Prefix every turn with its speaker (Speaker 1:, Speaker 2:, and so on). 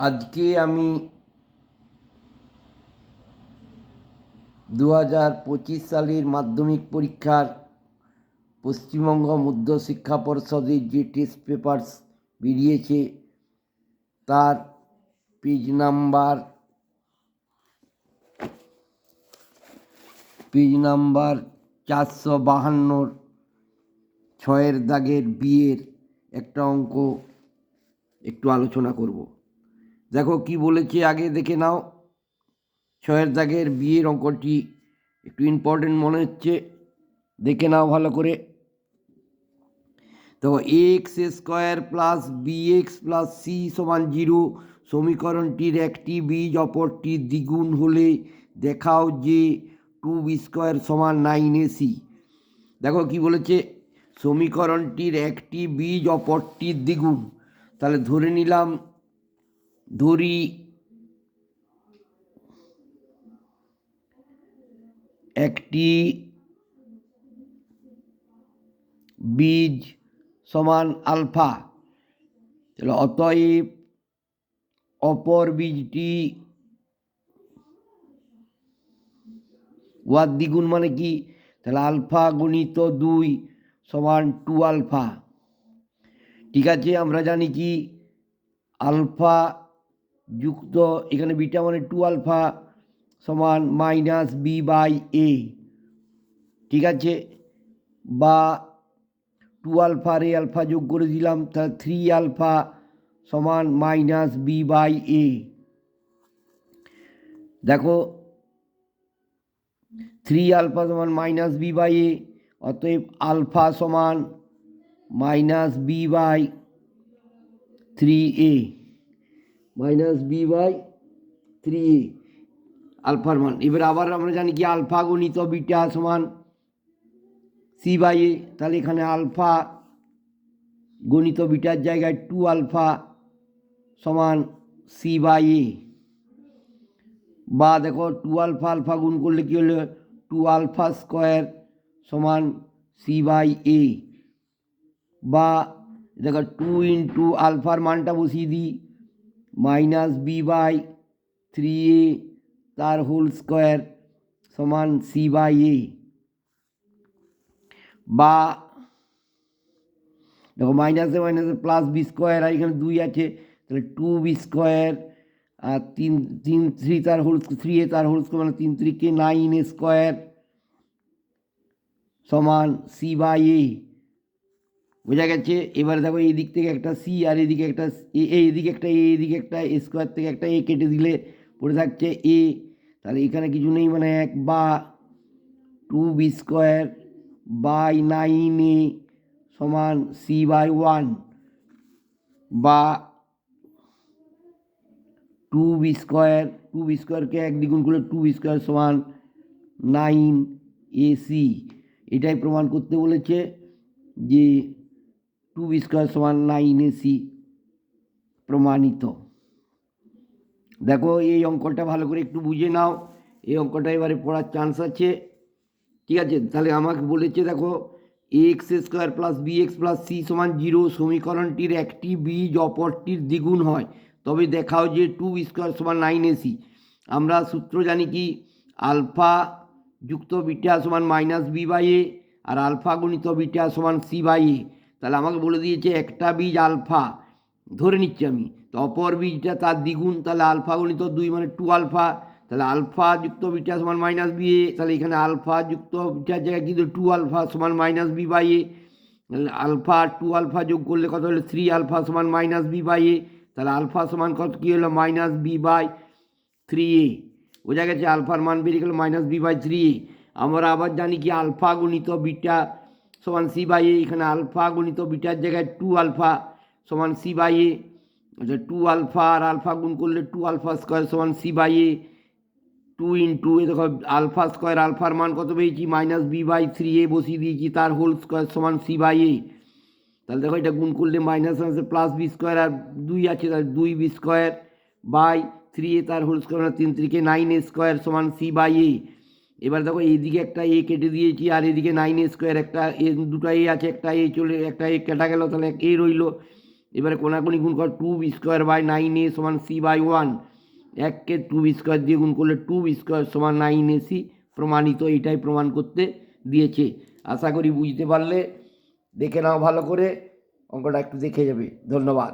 Speaker 1: আজকে আমি দু হাজার পঁচিশ সালের মাধ্যমিক পরীক্ষার পশ্চিমবঙ্গ মধ্যশিক্ষা পর্ষদের যে টেস্ট পেপারস বেরিয়েছে, তার পেজ নাম্বার পেজ নাম্বার চারশো বাহান্নর ছয়ের দাগের বিয়ের একটা অঙ্ক একটু আলোচনা করব। দেখো কি বলেছে আগে দেখে নাও। ছয়ের দাগের বিয়ের অঙ্কটি একটু ইম্পর্টেন্ট মনে হচ্ছে। দেখে নাও ভালো করে। তো x square plus b x plus c সমান জিরো সমীকরণটির একটি বীজ অপরটির দ্বিগুণ হলে দেখাও যে টু বি স্কোয়ার সমান নাইন এসি দেখো কি বলেছে? সমীকরণটির একটি বীজ অপরটির দ্বিগুণ। তাহলে ধরে নিলাম ধরি। একটি বীজ সমান আলফা। তাহলে অতএব অপর বীজটি ওয়ার দ্বিগুণ মানে কি? তাহলে আলফা গুণিত দুই সমান টু আলফা। ঠিক আছে, আমরা জানি কি? আলফা যুক্ত, এখানে বিটা মানে টু আলফা সমান মাইনাস বি বাই এ ঠিক আছে? বা টু আলফা রে আলফা যোগ করে দিলাম, তাহলে থ্রি আলফা সমান মাইনাস বি বাই এ দেখো থ্রি আলফা সমান মাইনাস বি বাই এ অতএব আলফা সমান minus b by three a minus b by three আলফার মান এবার আবার আমরা জানি কি আলফা গণিত বিটা সমান সি বাই এ তাহলে এখানে আলফা গণিত বিটার জায়গায় টু আলফা সমান সি বাই এ বা দেখো টু আলফা আলফা গুণ করলে কী হলো? টু আলফা স্কোয়ার সমান সি বাই এ বা দেখো টু ইন্টু আলফার মানটা বসিয়ে দিই। Minus B by three A তার হোল স্কোয়ার সমান সি বাই এ। বা দেখো মাইনাসে মাইনাসে প্লাস বি স্কোয়ার, আর এখানে দুই আছে, তাহলে টু বি স্কোয়ার, আর তিন তিন থ্রি তার হোল থ্রি এ তার হোল স্কোয়ার মানে তিন ত্রিকে নাইন এ স্কোয়ার সমান সি বাই এ। বোঝা গেছে? এবারে দেখো এই দিক থেকে একটা সি আর এদিকে একটা এ এইদিকে একটা এ এদিকে একটা স্কোয়ার থেকে একটা এ কেটে দিলে পড়ে থাকছে এ তাহলে এখানে কিছু নেই মানে এক বা two b square by nine a সমান সি বাই ওয়ান বা two b square two b স্কোয়ারকে এক দ্বিগুণ করলে টু বি স্কোয়ার সমান নাইন এ সি এটাই প্রমাণ করতে বলেছে যে টু বি স্কোয়ার সমান নাইন এসি প্রমাণিত দেখো এই অঙ্কটা ভালো করে একটু বুঝে নাও এই অঙ্কটা এবারে পড়ার চান্স আছে ঠিক আছে তাহলে আমাকে বলেছে দেখো x square plus b x plus c সমান জিরো সমীকরণটির একটি বীজ অপরটির দ্বিগুণ হয়। তবে দেখাও যে টু স্কোয়ার সমান নাইন এসি আমরা সূত্র জানি কি, আলফা যুক্ত বিটা সমান মাইনাস বি বাই এ আর আলফা গণিত বিটা সমান সি বাই এ। তাহলে আমাকে বলে দিয়েছে একটা বীজ আলফা। ধরে নিচ্ছি আমি। তো অপর বীজটা তার দ্বিগুণ, তাহলে আলফা গণিত দুই মানে টু আলফা তাহলে আলফা যুক্ত বিটা সমান মাইনাস বি এ তাহলে এখানে আলফা যুক্ত বিটার জায়গায় কিন্তু টু আলফা সমান minus b by a alpha two alpha যোগ করলে কত হলো? থ্রি আলফা সমান মাইনাস বি বাই এ তাহলে আলফা সমান কত? কী হলো? Minus b by three a বোঝা গেছে? আলফার মান বেরিয়ে গেলো minus b by three a আমরা আবার জানি কি? আলফা গুণিত বিটা সমান সি বাই এ, এখানে আলফা গুণিত বিটার জায়গায় টু আলফা সমান সি বাই এ। আচ্ছা টু আলফা আর আলফা গুণ করলে টু আলফা স্কোয়ার সমান c by a. Two into, a দেখো, আলফা স্কোয়ার আলফার মান কত পেয়েছি? Minus b by three a বসিয়ে দিয়েছি, তার হোল স্কোয়ার সমান সি বাই এ। তাহলে দেখো, এটা গুণ করলে মাইনাস মাইনাসে প্লাস বি স্কোয়ার আর দুই আছে, তাহলে দুই b square by three a, তার হোল স্কোয়ার তিন তিরিকে নাইন এ স্কোয়ার সমান সি বাই এ। এবার দেখো এইদিকে একটা এ কেটে দিয়েছি, আর এদিকে নাইন স্কোয়ার একটা এ দুটো এ আছে, একটা এ চলে, একটা এ কেটা গেল, তাহলে এ রইল। এবারে কোনাকুনি গুণ কর two square by nine a সমান সি বাই ওয়ান এককে টু স্কোয়ার দিয়ে গুণ করলে টু স্কোয়ার সমান নাইন এ সি প্রমাণিত এটাই প্রমাণ করতে দিয়েছে। আশা করি বুঝতে পারলে। দেখে নাও ভালো করে, অঙ্কটা একটু দেখে যাবে। ধন্যবাদ।